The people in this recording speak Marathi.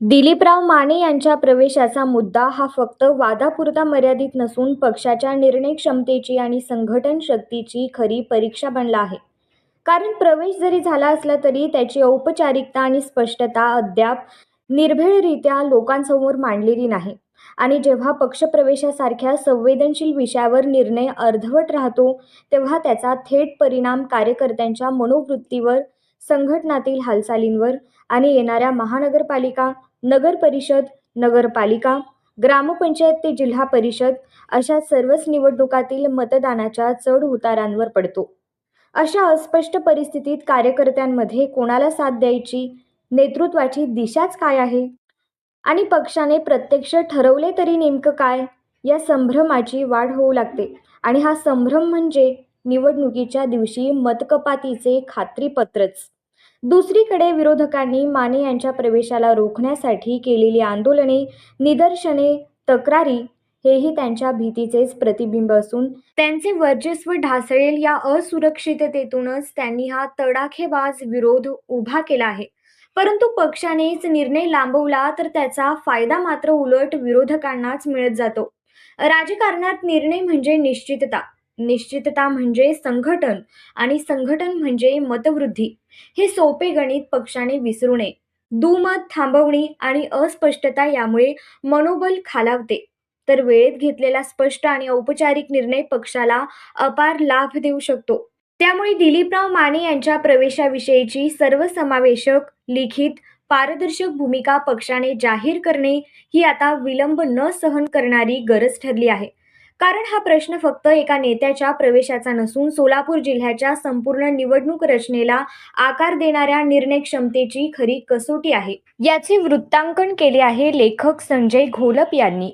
दिलीपराव माने यांच्या प्रवेशाचा मुद्दा हा फक्त वादापुरता मर्यादित नसून पक्षाच्या निर्णय क्षमतेची आणि संघटन शक्तीची खरी परीक्षा बनला आहे. कारण प्रवेश जरी झाला असला तरी त्याची औपचारिकता आणि स्पष्टता अद्याप निर्भीडरित्या लोकांसमोर मांडलेली नाही. आणि जेव्हा पक्षप्रवेशासारख्या संवेदनशील विषयावर निर्णय अर्धवट राहतो तेव्हा त्याचा थेट परिणाम कार्यकर्त्यांच्या मनोवृत्तीवर संघटनातील हालचालींवर आणि येणाऱ्या महानगरपालिका नगर परिषद नगरपालिका ग्रामपंचायत ते जिल्हा परिषद अशा सर्वच निवडणुकातील मतदानाच्या चढ उतारांवर पडतो. अशा अस्पष्ट परिस्थितीत कार्यकर्त्यांमध्ये कोणाला साथ द्यायची? नेतृत्वाची दिशाच काय आहे? आणि पक्षाने प्रत्यक्ष ठरवले तरी नेमकं काय? या संभ्रमाची वाढ होऊ लागते आणि हा संभ्रम म्हणजे निवडणुकीच्या दिवशी मतकपातीचे खात्रीपत्रच. दुसरीकडे विरोधकांनी माने यांच्या प्रवेशाला रोखण्यासाठी केलेली आंदोलने निदर्शने तक्रारी हेही त्यांच्या भीतीचेच प्रतिबिंब असून त्यांचे वर्चस्व ढासळेल या असुरक्षिततेतूनच त्यांनी हा तडाखेबाज विरोध उभा केला आहे. परंतु पक्षानेच निर्णय लांबवला तर त्याचा फायदा मात्र उलट विरोधकांनाच मिळत जातो. राजकारणात निर्णय म्हणजे निश्चितता. निश्चितता म्हणजे संघटन आणि संघटन म्हणजे मतवृद्धी. हे सोपे गणित पक्षाने विसरू नये दुमत थांबवणी आणि अस्पष्टता यामुळे मनोबल खालावते. तर वेळेत घेतलेला स्पष्ट आणि औपचारिक निर्णय पक्षाला अपार लाभ देऊ शकतो. त्यामुळे दिलीपराव माने यांच्या प्रवेशाविषयीची सर्वसमावेशक लिखित पारदर्शक भूमिका पक्षाने जाहीर करणे ही आता विलंब न सहन करणारी गरज ठरली आहे. कारण हा प्रश्न फक्त एका नेत्याच्या प्रवेशाचा नसून सोलापूर जिल्ह्याच्या संपूर्ण निवडणूक रचनेला आकार देणाऱ्या निर्णय क्षमतेची खरी कसोटी आहे. याचे वृत्तांकन केले आहे लेखक संजय घोलप यांनी.